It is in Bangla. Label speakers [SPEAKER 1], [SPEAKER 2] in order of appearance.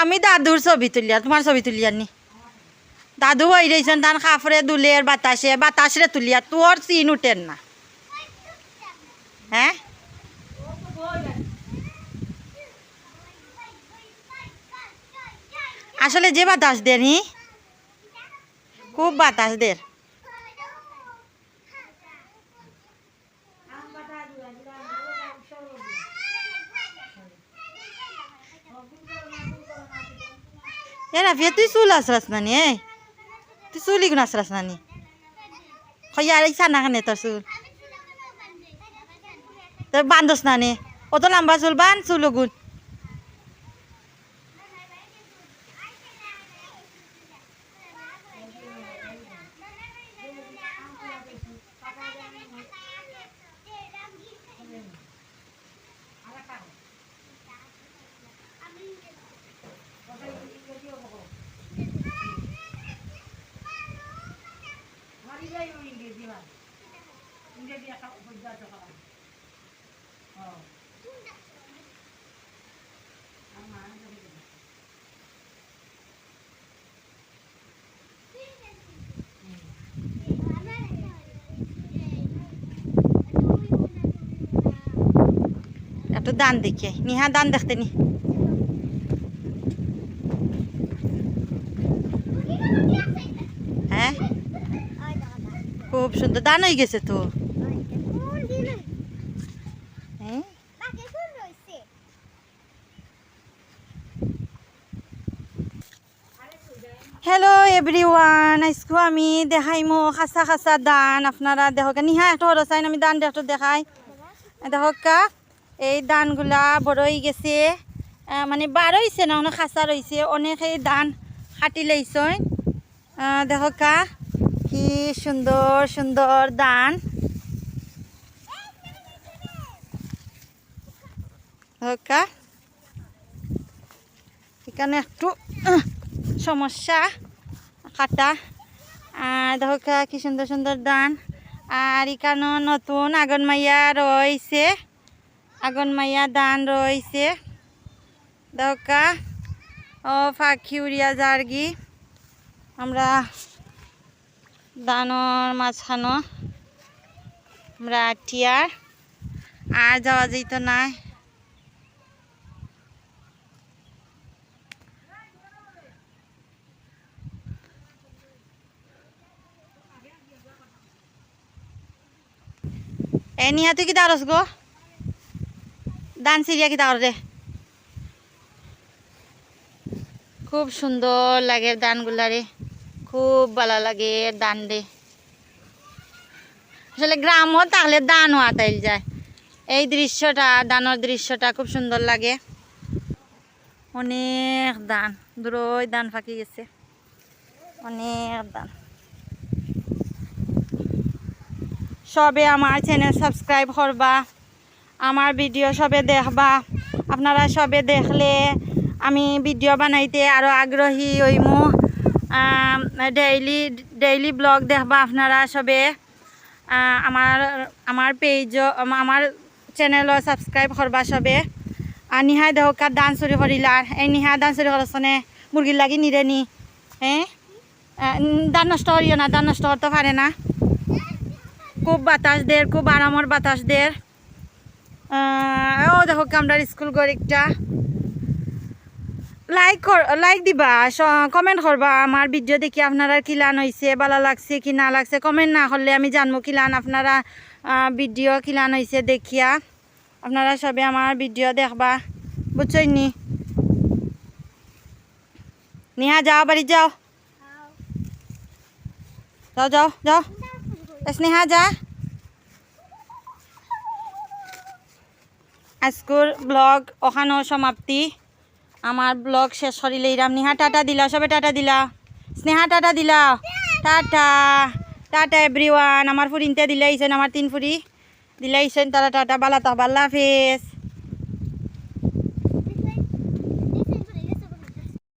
[SPEAKER 1] আমি দাদুর ছবি তুলিয়া তোমার ছবি তুলিয়া নি? দাদু হয়ে রয়েছেন তান খাফরে দুলের বাতাসে বাতাসরে তুলিয়া তোর চিন উঠেন না। হ্যাঁ আসলে যে বাতাস দেন খুব বাতাস দের এ রাফিয়া তুই চুল আসরাস নানি এই তুই চুল ইগুন আসরাস নানি খয়ার এই সানা খানে তোর চুল তোর বান্ধস নানি অত লম্বা চুল বান চুল গুণ একটু দান দেখে নিহা দান দেখতে নি হ্যাঁ খুব সুন্দর দান হয়ে গেছে তো হ্যাঁ হ্যালো এভরিওয়ান আজকে আমি দেখাইমো খাসা খাসা দান আপনারা দেখো নিহা একটা হলো চাইন আমি দান দেখো দেখাই দেখো কা এই দানগুলা বড় হয়ে গেছে মানে বার হয়েছে না, অনেক খাঁচা রয়েছে অনেক এই দান কাটি লাইছই। দেখো কা, কি সুন্দর সুন্দর কা, এখানে একটু সমস্যা কাটা। আর দেখো কা, কি সুন্দর সুন্দর দান আর এখানেও নতুন আগন মাইয়া রয়েছে। আগন মাইয়া দান রয়েছে। দকা। ও পাখি উড়িয়া যারগি আমরা দানর মাঝখানো। আমরা আটিয়ার। আর যাওয়া যেত না। এ নিহা তুই কি দারস গো? দান সিরিয়া কি দাও রে। খুব সুন্দর লাগে দানগুলা রে। খুব ভালো লাগে দান রে। আসলে গ্রামও তাহলে দানও আতাইল যায়। এই দৃশ্যটা দানোর দৃশ্যটা খুব সুন্দর লাগে। অনেক দান দূরই দান ফাঁকি গেছে। অনেক দান সবে আমার চ্যানেল সাবস্ক্রাইব করবা। আমার ভিডিও সবে দেখবা। আপনারা সবে দেখলে আমি ভিডিও বানাইতে আরও আগ্রহী হইমু। ডেইলি ডেইলি ব্লগ দেখবা আপনারা সবে। আমার আমার পেজ আমার চ্যানেলও সাবস্ক্রাইব করবা সবে। আর নিহাই দেহকা দান চুরি করিলার এই নিহা দান চুরি করছনে মুরগির লাগি নিরে নি। হ্যাঁ দান নষ্ট করিও না, দান নষ্ট করতে পারে না। খুব বাতাস দের খুব আরামর বাতাস দের ও দেখো আমরা স্কুল গড় একটা লাইক কর লাইক দিবা কমেন্ট করবা আমার ভিডিও দেখি আপনারা কিলান হয়েছে ভালো লাগছে কি না লাগছে কমেন্ট না করলে আমি জানব কিলান আপনারা ভিডিও কিলান হয়েছে দেখিয়া। আপনারা সবে আমার ভিডিও দেখবা বুঝছই নি? নিহা যাও বাড়ি যাও। যাও। যাও যাও স্নেহা যা। আজকুর ব্লগ ওখানো সমাপ্তি। আমার ব্লগ শেষ করিলে ইরাম নিহা, টাটা দিলা, সবে টাটা দিলা। স্নেহা, টাটা দিলা। টাটা। টাটা এভরিওয়ান আমার ফুরিনতে দিলাইছেন, আমার তিন ফুরি। দিলাইছেন, তারা টাটা, বালা তা বাল্লা হাফেজ।